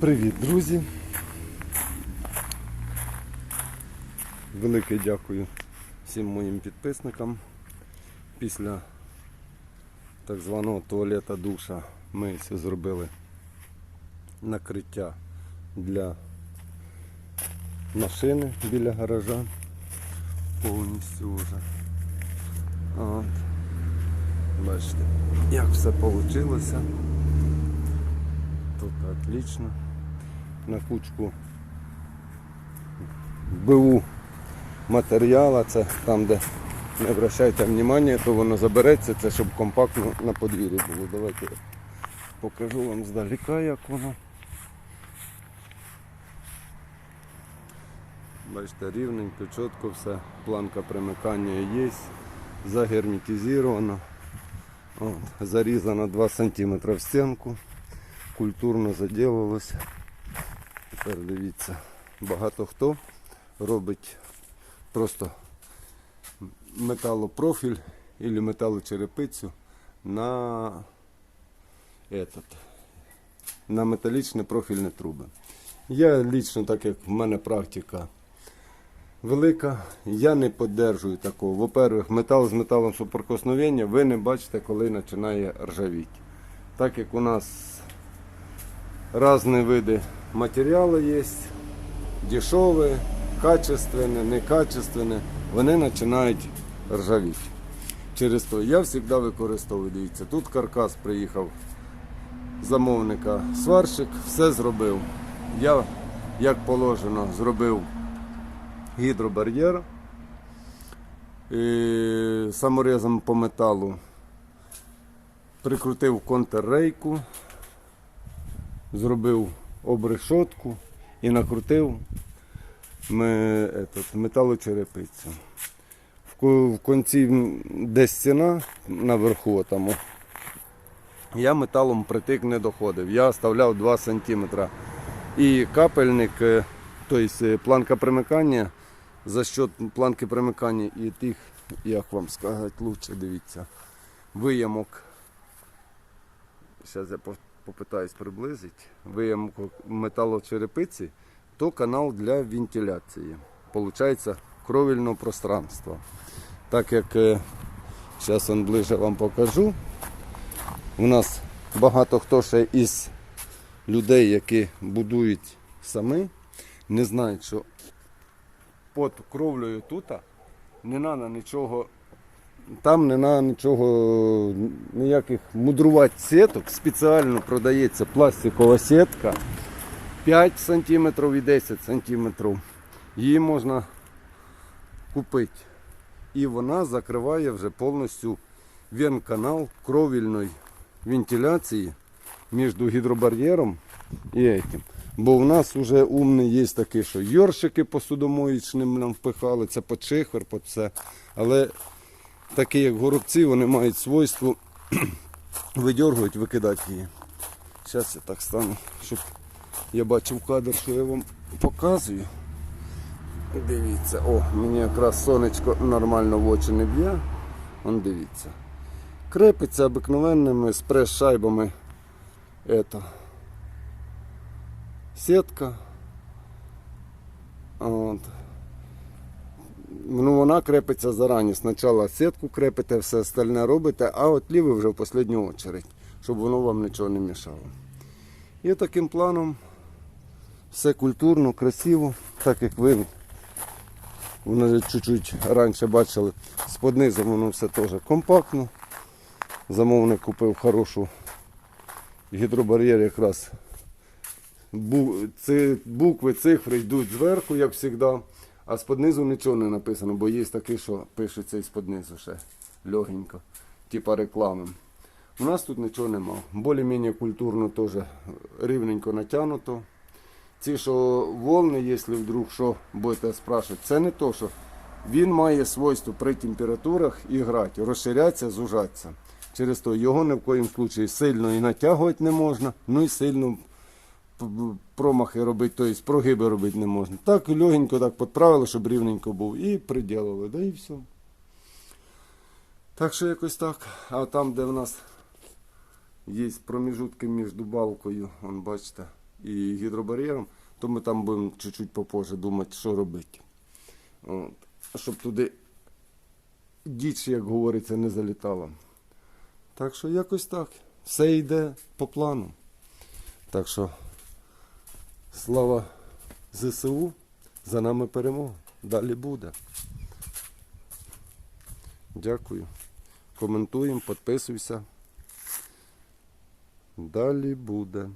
Привіт, друзі! Велике дякую всім моїм підписникам. Після так званого туалета душа ми все зробили накриття для машини біля гаража. Повністю вже. От. Бачите, як все вийшло. Тут отлично. На кучку БУ матеріала, це там, де не обращайте внимання, то воно забереться, це щоб компактно на подвір'ї було. Давайте я покажу вам здаліка, як воно. Бачите, рівненько, чітко все, планка примикання є, загерметизовано, От, зарізано 2 см в стінку культурно заділилось. Тепер дивіться, багато хто робить просто металопрофіль або металочерепицю на, этот, на металічні профільні труби. Я лічно, так як в мене практика велика, я не підтримую такого. Во-первых, метал з металом суприкосновення ви не бачите, коли починає ржавіти. Так як у нас Разные виды материала есть, дешевые, качественные, некачественные, вони починають ржавіти. Через то я завжди використовую, дивіться, тут каркас приїхав замовника, сварщик, все зробив. Я, як положено, зробив гідробар'єр і саморезом по металу, прикрутив контррейку, зробив обрешотку і накрутив металочерепицю. В, кінці м, де стіна наверху там, я металом притик не доходив. Я оставляв 2 см. І капельник, тобто планка примикання, за счет планки примикання і тих, як вам сказати, лучше дивіться, виямок зараз я попитаюсь приблизити, виямок металочерепиці, то канал для вентиляції. Получається кровельного пространства. Так як зараз он ближче вам покажу. У нас багато хто ще із людей, які будують самі, не знають, що під кровлею тут не треба нічого там не треба нічого, ніяких мудрувати сіток. Спеціально продається пластикова сітка 5 см і 10 см. Її можна купити. І вона закриває вже повністю вен-канал кровільної вентиляції між гідробар'єром і этим. Бо в нас вже умний є такий, що йоршики посудомоїчним нам впихали, це по чихвер, по все. Але такі як горобці, вони мають свойство видергувати, викидати її. Зараз я так стану, щоб я бачив кадр, що я вам показую. Дивіться, о, мені якраз сонечко нормально в очі не б'є. Вон дивіться. Крепиться обикновенними спрес-шайбами. Это. Сітка. От. Ну, вона крепиться зарані. Спочатку сітку крепите, все остальне робите, а от лівий вже в останню очередь, щоб воно вам нічого не мішало. І таким планом все культурно, красиво, так як ви воно чуть-чуть раніше бачили, з низом воно все теж компактно. Замовник купив хорошу гідробар'єр якраз. Букви, цифри йдуть зверху, як завжди. А з-под нічого не написано, бо є такі, що пишеться із-под низу ще легенько, типа реклами. У нас тут нічого нема. Більш-менш культурно теж рівненько натягнуто. Ці, що волни, якщо вдруг що будете спрашувати, це не то, що він має свойство при температурах і грати, розширятися, зужатися. Через то його ні в коїм случаї сильно і натягувати не можна, ну і сильно промахи робити, тобто прогиби робити не можна. Так легенько так підправили, щоб рівненько був. І приділили, да і все. Так що якось так. А там, де в нас є проміжутки між дубалкою, вон, бачите, і гідробар'єром, то ми там будемо чуть-чуть попозже думати, що робити. От. Щоб туди діч, як говориться, не залітала. Так що якось так. Все йде по плану. Так що. Слава ЗСУ, за нами перемога. Далі буде. Дякую. Коментуємо, підписуйся. Далі буде.